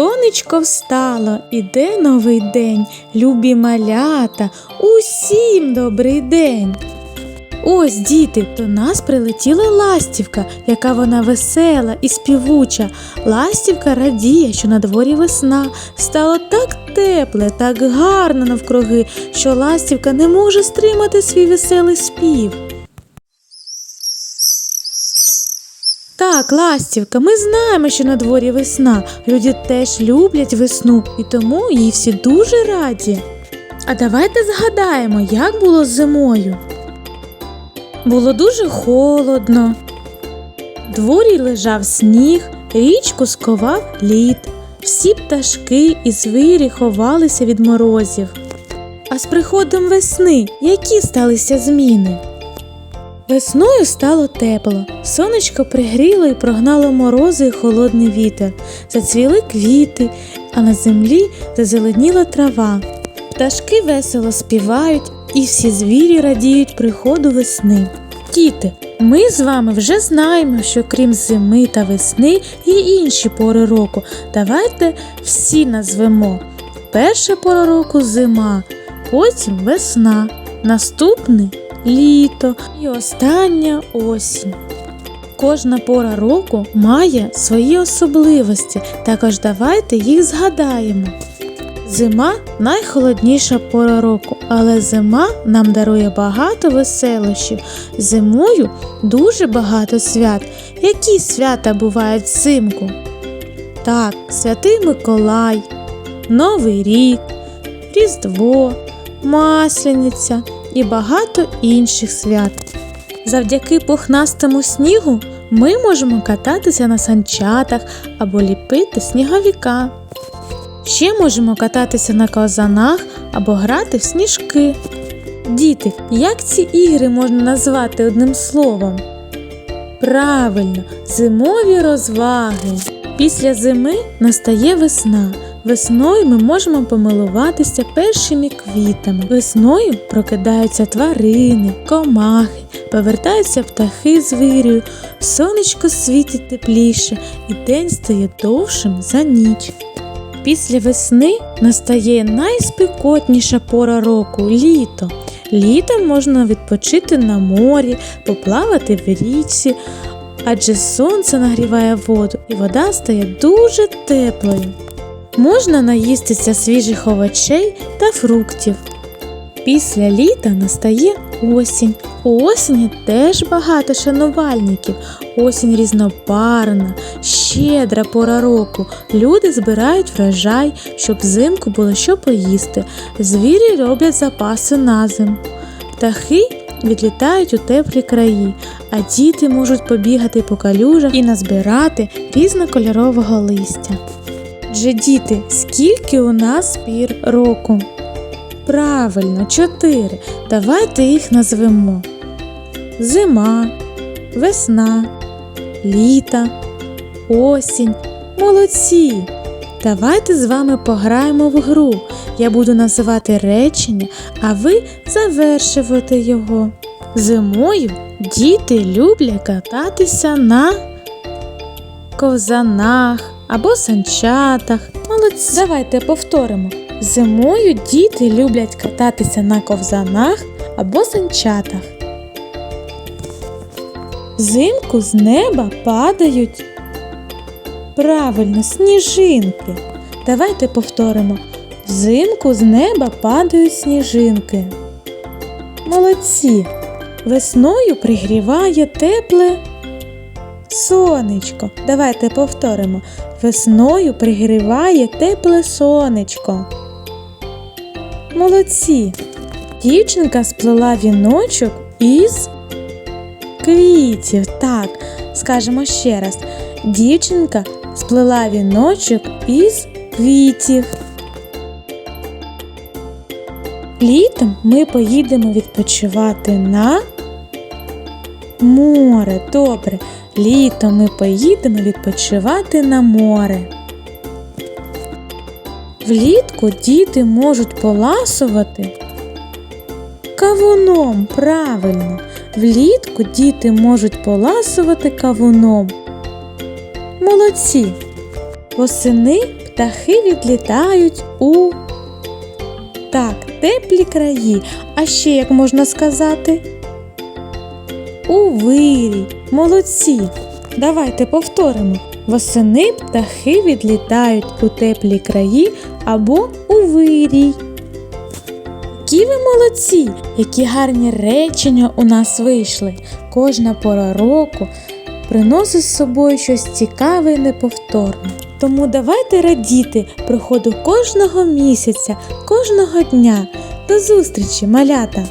Сонечко встало, іде новий день, любі малята, усім добрий день. Ось, діти, до нас прилетіла ластівка, яка вона весела і співуча. Ластівка радіє, що на дворі весна. Стало так тепле, так гарно навкруги, що ластівка не може стримати свій веселий спів. Так, ластівка, ми знаємо, що на дворі весна. Люди теж люблять весну, і тому їй всі дуже раді. А давайте згадаємо, як було зимою. Було дуже холодно. Дворі лежав сніг, річку сковав лід. Всі пташки і звірі ховалися від морозів. А з приходом весни які сталися зміни? Весною стало тепло, сонечко пригріло і прогнало морози і холодний вітер. Зацвіли квіти, а на землі зазеленіла трава. Пташки весело співають, і всі звірі радіють приходу весни. Діти, ми з вами вже знаємо, що крім зими та весни є інші пори року. Давайте всі назвемо. Перша пора року зима, потім весна, наступний літо і остання осінь. Кожна пора року має свої особливості, також давайте їх згадаємо. Зима найхолодніша пора року, але зима нам дарує багато веселощів. Зимою дуже багато свят. Які свята бувають взимку? Так, Святий Миколай, Новий рік, Різдво, Масляниця і багато інших свят. Завдяки пухнастому снігу ми можемо кататися на санчатах або ліпити сніговіка. Ще можемо кататися на ковзанах або грати в сніжки. Діти, як ці ігри можна назвати одним словом? Правильно, зимові розваги. Після зими настає весна. Весною ми можемо помилуватися першими квітами. Весною прокидаються тварини, комахи, повертаються птахи з вирію, сонечко світить тепліше, і день стає довшим за ніч. Після весни настає найспекотніша пора року літо. Літом можна відпочити на морі, поплавати в річці, адже сонце нагріває воду і вода стає дуже теплою. Можна наїстися свіжих овочей та фруктів. Після літа настає осінь. У осені теж багато шанувальників. Осінь різнобарна, щедра пора року. Люди збирають врожай, щоб взимку було що поїсти. Звірі роблять запаси на зиму. Птахи відлітають у теплі краї, а діти можуть побігати по калюжах і назбирати різнокольорового листя. Отже, діти, скільки у нас пір року? Правильно, чотири. Давайте їх назвемо. Зима, весна, літа, осінь. Молодці. Давайте з вами пограємо в гру. Я буду називати речення, а ви завершувати його. Зимою діти люблять кататися на ковзанах або санчатах. Молодці. Давайте повторимо. Зимою діти люблять кататися на ковзанах або санчатах. Взимку з неба падають правильно сніжинки. Давайте повторимо. Взимку з неба падають сніжинки. Молодці. Весною пригріває тепле сонечко. Давайте повторимо. Весною пригріває тепле сонечко. Молодці. Дівчинка сплела віночок із квітів. Так, скажемо ще раз. Дівчинка сплела віночок із квітів. Літом ми поїдемо відпочивати на море. Добре. Літом ми поїдемо відпочивати на море. Влітку діти можуть поласувати кавуном. Правильно. Влітку діти можуть поласувати кавуном. Молодці. Восени птахи відлітають у так, теплі краї. А ще як можна сказати? У вирій. Молодці. Давайте повторимо. Восени птахи відлітають у теплі краї або у вирій. Які ви молодці, які гарні речення у нас вийшли. Кожна пора року приносить з собою щось цікаве і неповторне. Тому давайте радіти приходу кожного місяця, кожного дня. До зустрічі, малята!